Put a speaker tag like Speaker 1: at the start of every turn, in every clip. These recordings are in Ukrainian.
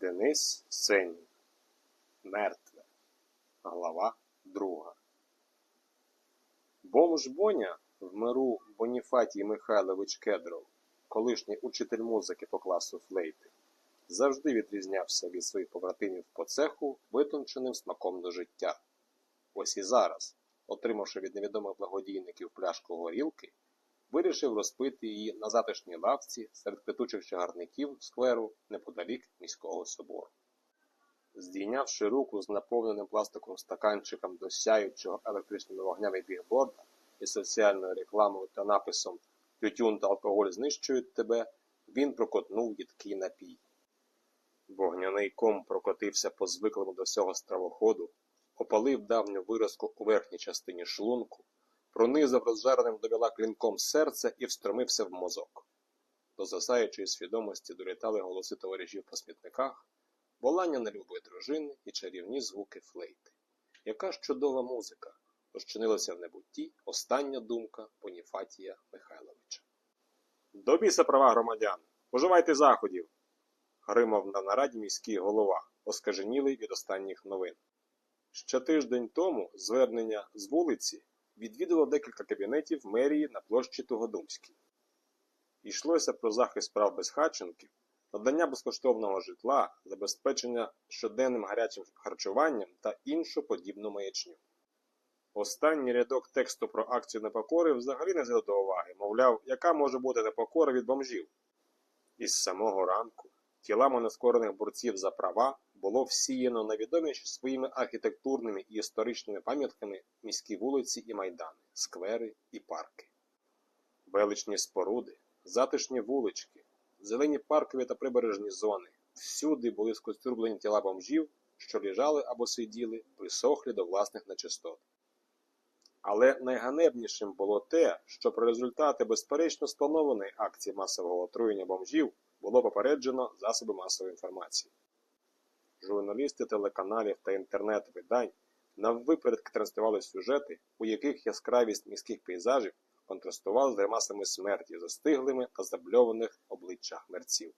Speaker 1: Денис Сенін. Мертве. Глава друга. Бомж Боня в миру Боніфатій Михайлович Кедров, колишній учитель музики по класу флейти, завжди відрізнявся від своїх побратимів по цеху витонченим смаком до життя. Ось і зараз, отримавши від невідомих благодійників пляшку горілки, вирішив розпити її на затишній лавці серед квітучих чагарників скверу неподалік міського собору. Здійнявши руку з наповненим пластиковим стаканчиком до сяючого електричними вогнями бігборда із соціальною рекламою та написом Тютюн та алкоголь знищують тебе, він прокотнув їдкий напій. Вогняний ком прокотився по звиклому до всього стравоходу, опалив давню виразку у верхній частині шлунку, пронизав розжареним до біла клінком серце і встромився в мозок. До засаючої свідомості долітали голоси товаришів по смітниках, волання нелюбої дружини і чарівні звуки флейти. Яка ж чудова музика! Розчинилася в небутті остання думка Поніфатія Михайловича. До біса права громадян! Поживайте заходів! гримав на нараді міський голова, оскаженілий від останніх новин. Ще тиждень тому звернення з вулиці відвідало декілька кабінетів мерії на площі Тугодумській. Йшлося про захист прав безхатченків, надання безкоштовного житла, забезпечення щоденним гарячим харчуванням та іншу подібну маячню. Останній рядок тексту про акцію непокори взагалі не взяли до уваги, мовляв, яка може бути непокора від бомжів. Із самого ранку тілами нескорених борців за права було всіяно на найвідоміші своїми архітектурними і історичними пам'ятками міські вулиці і майдани, сквери і парки. Величні споруди, затишні вулички, зелені паркові та прибережні зони всюди були скостюрблені тіла бомжів, що лежали або сиділи, присохлі до власних нечистот. Але найганебнішим було те, що про результати безперечно спланованої акції масового отруєння бомжів було попереджено засоби масової інформації. Журналісти телеканалів та інтернет-видань наввиперед транслювали сюжети, у яких яскравість міських пейзажів контрастувала з гримасами смерті, застиглими та забльованих обличчях мерців.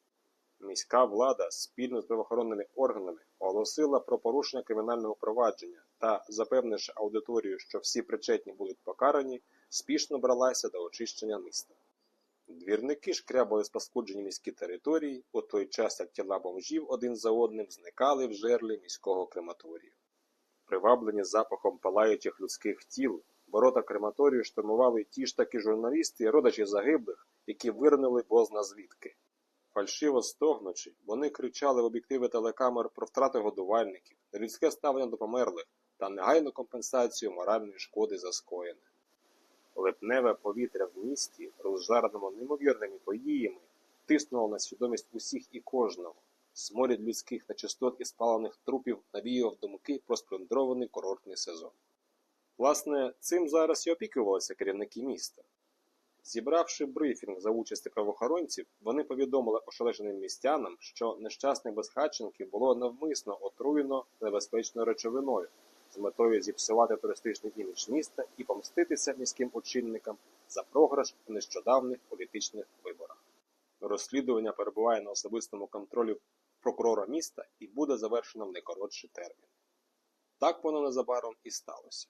Speaker 1: Міська влада спільно з правоохоронними органами оголосила про порушення кримінального провадження та, запевнивши аудиторію, що всі причетні будуть покарані, спішно бралася до очищення міста. Двірники шкрябали спаскуджені міські території, у той час як тіла бомжів один за одним зникали в жерлі міського крематорію. Приваблені запахом палаючих людських тіл, ворота крематорію штурмували ті ж таки журналісти і родичі загиблих, які вирнули бозна звідки. Фальшиво стогнучи, вони кричали в об'єктиви телекамер про втрати годувальників, людське ставлення до померлих та негайну компенсацію моральної шкоди за скоєне. Липневе повітря в місті, розжареному неймовірними подіями, тиснуло на свідомість усіх і кожного. Сморід людських нечистот і спалених трупів навіяв думки про сплюндрований курортний сезон. Власне, цим зараз і опікувалися керівники міста. Зібравши брифінг за участі правоохоронців, вони повідомили ошелешеним містянам, що нещасних безхатченків було навмисно отруєно небезпечною речовиною з метою зіпсувати туристичний імідж міста і помститися міським очільникам за програш у нещодавних політичних виборах. Розслідування перебуває на особистому контролі прокурора міста і буде завершено в найкоротший термін. Так воно незабаром і сталося.